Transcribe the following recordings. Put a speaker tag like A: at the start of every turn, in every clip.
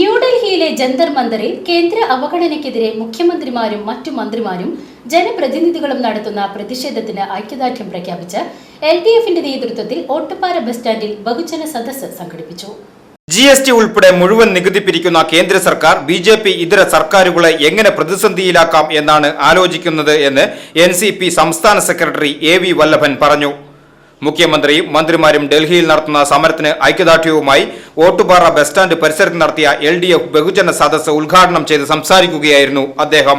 A: ന്യൂഡൽഹിയിലെ ജന്തർ മന്ദറിൽ കേന്ദ്ര അവഗണനയ്ക്കെതിരെ മുഖ്യമന്ത്രിമാരും മറ്റു മന്ത്രിമാരും ജനപ്രതിനിധികളും നടത്തുന്ന പ്രതിഷേധത്തിന് ഐക്യദാർഢ്യം പ്രഖ്യാപിച്ച് എൽ ഡി എഫിന്റെ നേതൃത്വത്തിൽ ഓട്ടുപാറ ബസ് സ്റ്റാൻഡിൽ ബഹുജന സദസ്സ് സംഘടിപ്പിച്ചു.
B: ജി എസ് ടി ഉൾപ്പെടെ മുഴുവൻ നികുതി പിരിക്കുന്ന കേന്ദ്ര സർക്കാർ ബി ജെ പി ഇതര സർക്കാരുകളെ എങ്ങനെ പ്രതിസന്ധിയിലാക്കാം എന്നാണ് ആലോചിക്കുന്നത് എന്ന് എൻ സി പി സംസ്ഥാന സെക്രട്ടറി എ വി വല്ലഭൻ പറഞ്ഞു. മുഖ്യമന്ത്രിയും മന്ത്രിമാരും ഡൽഹിയിൽ നടത്തുന്ന സമരത്തിന് ഐക്യദാർഢ്യവുമായി ഓട്ടുപാറ ബസ് സ്റ്റാൻഡ് പരിസരത്ത് നടത്തിയ എൽ ഡി എഫ് ബഹുജന സദസ്സ് ഉദ്ഘാടനം ചെയ്ത് സംസാരിക്കുകയായിരുന്നു അദ്ദേഹം.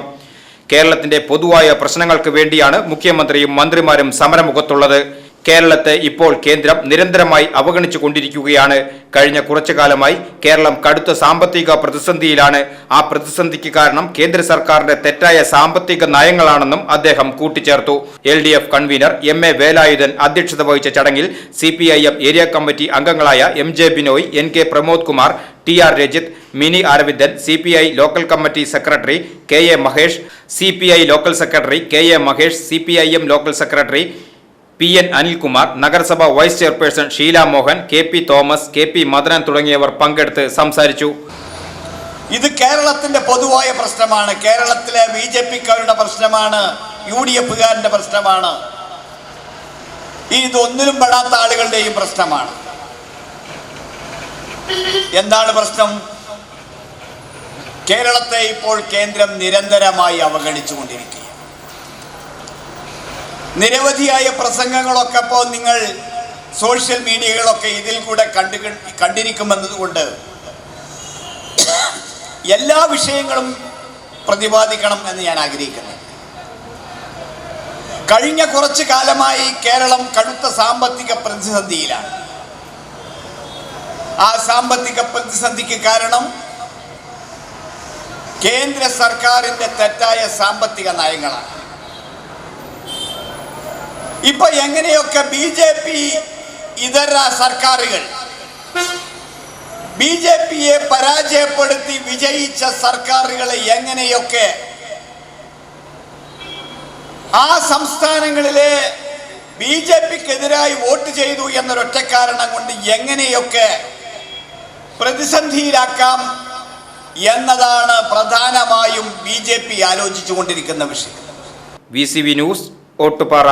B: കേരളത്തിന്റെ പൊതുവായ പ്രശ്നങ്ങൾക്ക് വേണ്ടിയാണ് മുഖ്യമന്ത്രിയും മന്ത്രിമാരും സമരമുഖത്തുള്ളത്. കേരളത്തെ ഇപ്പോൾ കേന്ദ്രം നിരന്തരമായി അവഗണിച്ചു കൊണ്ടിരിക്കുകയാണ്. കഴിഞ്ഞ കുറച്ചു കാലമായി കേരളം കടുത്ത സാമ്പത്തിക പ്രതിസന്ധിയിലാണ്. ആ പ്രതിസന്ധിക്ക് കാരണം കേന്ദ്ര സർക്കാരിന്റെ തെറ്റായ സാമ്പത്തിക നയങ്ങളാണെന്നും അദ്ദേഹം കൂട്ടിച്ചേർത്തു. L D F convener M A Velayudhan അധ്യക്ഷത വഹിച്ച ചടങ്ങിൽ C P I M area committee അംഗങ്ങളായ M J Binoy N K Pramod Kumar T R Rajith Mini Aravindan C P I local committee secretary K A Mahesh C P I local secretary K A Mahesh C P I M local secretary P N Anilkumar നഗരസഭ vice chairperson Sheela Mohan K P Thomas K P Madanan തുടങ്ങിയവർ പങ്കെടുത്ത് സംസാരിച്ചു.
C: ഇത് കേരളത്തിന്റെ പൊതുവായ പ്രശ്നമാണ്. കേരളത്തിലെ B J പിക്കാരുടെ പ്രശ്നമാണ്. യു ഡി എഫുകാരന്റെ പ്രശ്നമാണ്. ഇതൊന്നിലും പെടാത്ത ആളുകളുടെയും പ്രശ്നമാണ്. എന്താണ് പ്രശ്നം? കേരളത്തെ ഇപ്പോൾ കേന്ദ്രം നിരന്തരമായി അവഗണിച്ചുകൊണ്ടിരിക്കുക നിരവധിയായ പ്രസംഗങ്ങളൊക്കെ ഇപ്പോൾ നിങ്ങൾ സോഷ്യൽ മീഡിയകളൊക്കെ ഇതിൽ കൂടെ കണ്ടു കണ്ടിരിക്കുമെന്നതുകൊണ്ട് എല്ലാ വിഷയങ്ങളും പ്രതിപാദിക്കണം എന്ന് ഞാൻ ആഗ്രഹിക്കുന്നു. കഴിഞ്ഞ കുറച്ചു കാലമായി കേരളം കടുത്ത സാമ്പത്തിക പ്രതിസന്ധിയിലാണ്. ആ സാമ്പത്തിക പ്രതിസന്ധിക്ക് കാരണം കേന്ദ്ര സർക്കാരിന്റെ തെറ്റായ സാമ്പത്തിക നയങ്ങളാണ്. ഇപ്പൊ എങ്ങനെയൊക്കെ ബി ജെ പി ഇതര സർക്കാരുകൾ ബി ജെ പിയെ പരാജയപ്പെടുത്തി വിജയിച്ച സർക്കാരുകളെ എങ്ങനെയൊക്കെ ആ സംസ്ഥാനങ്ങളിലെ ബി ജെ പിക്കെതിരായി വോട്ട് ചെയ്തു എന്നൊരൊറ്റ കാരണം കൊണ്ട് എങ്ങനെയൊക്കെ പ്രതിസന്ധിയിലാക്കാം എന്നതാണ് പ്രധാനമായും ബി ജെ പി ആലോചിച്ചുകൊണ്ടിരിക്കുന്ന വിഷയം.
B: V C V news Ottupara.